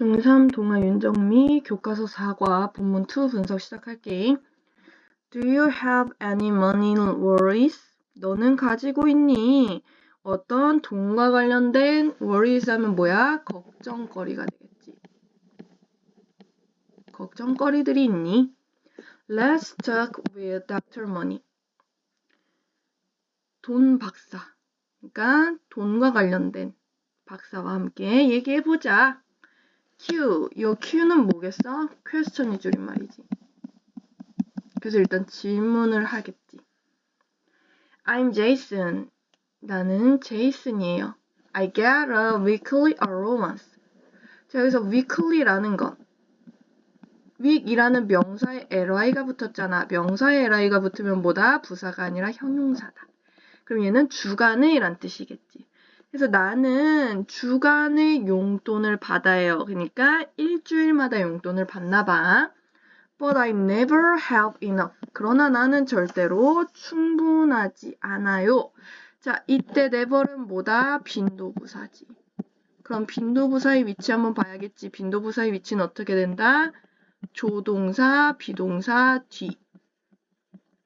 중3 동아 윤정미 교과서 4과 본문 2 분석 시작할게. Do you have any money worries? 너는 가지고 있니? 어떤 돈과 관련된 worries 하면 뭐야? 걱정거리가 되겠지. 걱정거리들이 있니? Let's talk with Dr. Money. 돈 박사. 그러니까 돈과 관련된 박사와 함께 얘기해 보자. Q. 요 Q는 뭐겠어? 퀘스천이 줄임말이지. 그래서 일단 질문을 하겠지. I'm Jason. 나는 제이슨이에요. I get a weekly allowance. 자, 여기서 weekly라는 건 week이라는 명사에 ly가 붙었잖아. 명사에 ly가 붙으면 뭐다? 부사가 아니라 형용사다. 그럼 얘는 주간의 이란 뜻이겠지. 그래서 나는 주간의 용돈을 받아요. 그러니까 일주일마다 용돈을 받나 봐. But I never have enough. 그러나 나는 절대로 충분하지 않아요. 자, 이때 never은 뭐다? 빈도부사지. 그럼 빈도부사의 위치 한번 봐야겠지. 빈도부사의 위치는 어떻게 된다? 조동사, 비동사, 뒤.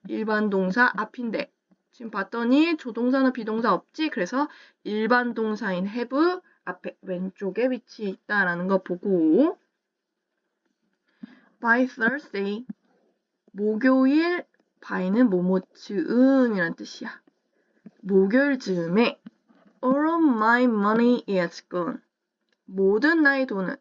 일반 동사 앞인데 지금 봤더니 조동사나 비동사 없지? 그래서 일반 동사인 have 앞에 왼쪽에 위치해 있다라는 거 보고 by Thursday 목요일 by는 뭐뭐즈음이란 뜻이야. 목요일 즈음에 all of my money is gone. 모든 나의 돈은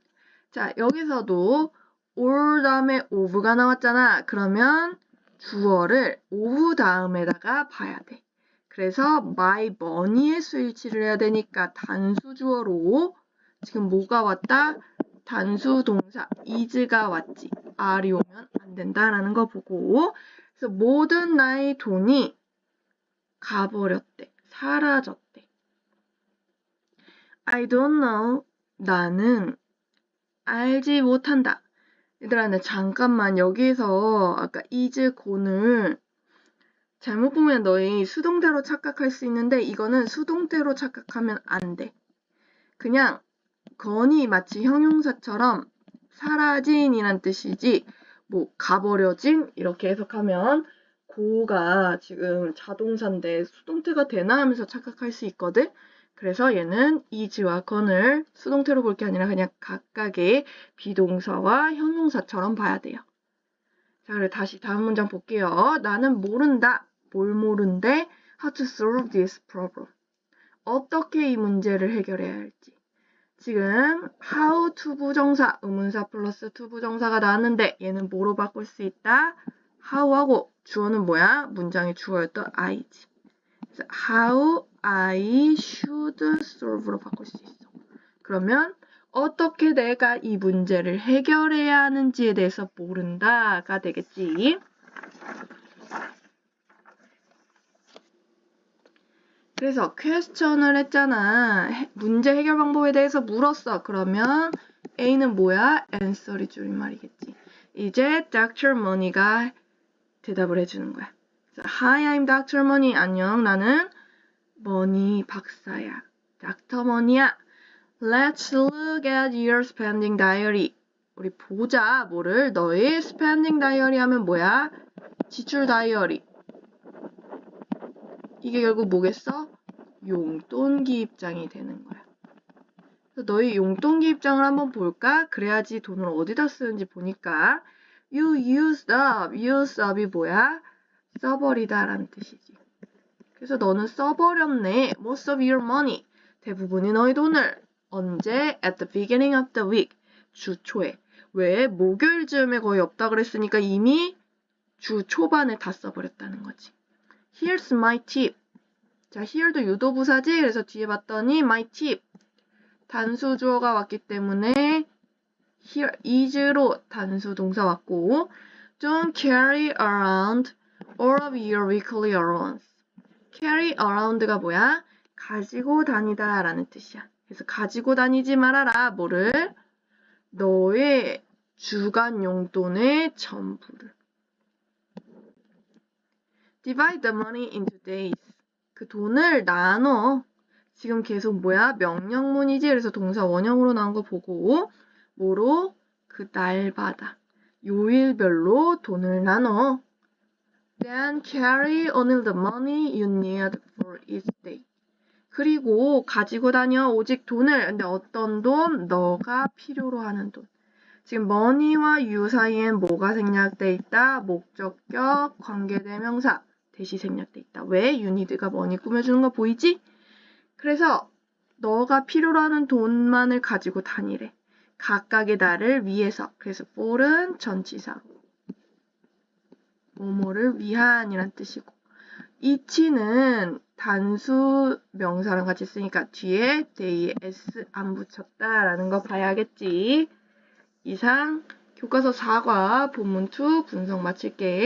자 여기서도 all 다음에 of가 나왔잖아. 그러면 주어를 오후 다음에다가 봐야 돼. 그래서 my money에 수일치를 해야 되니까 단수 주어로 지금 뭐가 왔다? 단수 동사 is가 왔지. R이 오면 안 된다라는 거 보고 그래서 모든 나의 돈이 가버렸대. 사라졌대. I don't know. 나는 알지 못한다. 얘들아, 근데 잠깐만 여기서 아까 is 곤을 잘못 보면 너희 수동태로 착각할 수 있는데 이거는 수동태로 착각하면 안 돼. 그냥 건이 마치 형용사처럼 사라진이란 뜻이지 뭐 가버려진 이렇게 해석하면 고가 지금 자동사인데 수동태가 되나 하면서 착각할 수 있거든. 그래서 얘는 is와 건을 수동태로 볼 게 아니라 그냥 각각의 비동사와 형용사처럼 봐야 돼요. 자, 그래 다시 다음 문장 볼게요. 나는 모른다. 뭘 모른데? How to solve this problem. 어떻게 이 문제를 해결해야 할지. 지금 how to 부정사, 의문사 플러스 to 부정사가 나왔는데 얘는 뭐로 바꿀 수 있다? how하고 주어는 뭐야? 문장의 주어였던 I지. how I should solve로 바꿀 수 있어. 그러면 어떻게 내가 이 문제를 해결해야 하는지에 대해서 모른다가 되겠지. 그래서 퀘스천을 했잖아. 문제 해결 방법에 대해서 물었어. 그러면 A는 뭐야? answer이 줄임말이겠지. 이제 Dr. Money가 대답을 해주는 거야. Hi, I'm Dr. Money. 안녕, 나는 머니 박사야. 닥터 머니야. Let's look at your spending diary. 우리 보자. 뭐를? 너의 spending diary 하면 뭐야? 지출 다이어리. 이게 결국 뭐겠어? 용돈 기입장이 되는 거야. 너희 용돈 기입장을 한번 볼까? 그래야지 돈을 어디다 쓰는지 보니까 you used up, used up이 뭐야? 써버리다라는 뜻이지. 그래서 너는 써버렸네. Most of your money. 대부분이 너의 돈을. 언제? At the beginning of the week. 주 초에. 왜? 목요일쯤에 거의 없다 그랬으니까 이미 주 초반에 다 써버렸다는 거지. Here's my tip. 자, here도 유도부사지. 그래서 뒤에 봤더니 my tip. 단수 주어가 왔기 때문에 here is로 단수 동사 왔고 don't carry around all of your weekly allowance. Carry around가 뭐야? 가지고 다니다 라는 뜻이야. 그래서 가지고 다니지 말아라. 뭐를? 너의 주간 용돈의 전부를. divide the money into days. 그 돈을 나눠. 지금 계속 뭐야? 명령문이지. 그래서 동사 원형으로 나온 거 보고 뭐로? 그 날마다 요일별로 돈을 나눠. Then carry only the money you need for each day. 그리고 가지고 다녀 오직 돈을. 근데 어떤 돈? 너가 필요로 하는 돈. 지금 money와 you 사이엔 뭐가 생략돼 있다? 목적격, 관계대명사, 대시 생략돼 있다. 왜? you need가 money 꾸며주는 거 보이지? 그래서 너가 필요로 하는 돈만을 가지고 다니래. 각각의 나를 위해서. 그래서 for은 전치사로. 뭐뭐를 위한이란 뜻이고. 이치는 단수 명사랑 같이 쓰니까 뒤에 they s 안 붙였다라는 거 봐야겠지. 이상 교과서 4과 본문 2 분석 마칠게.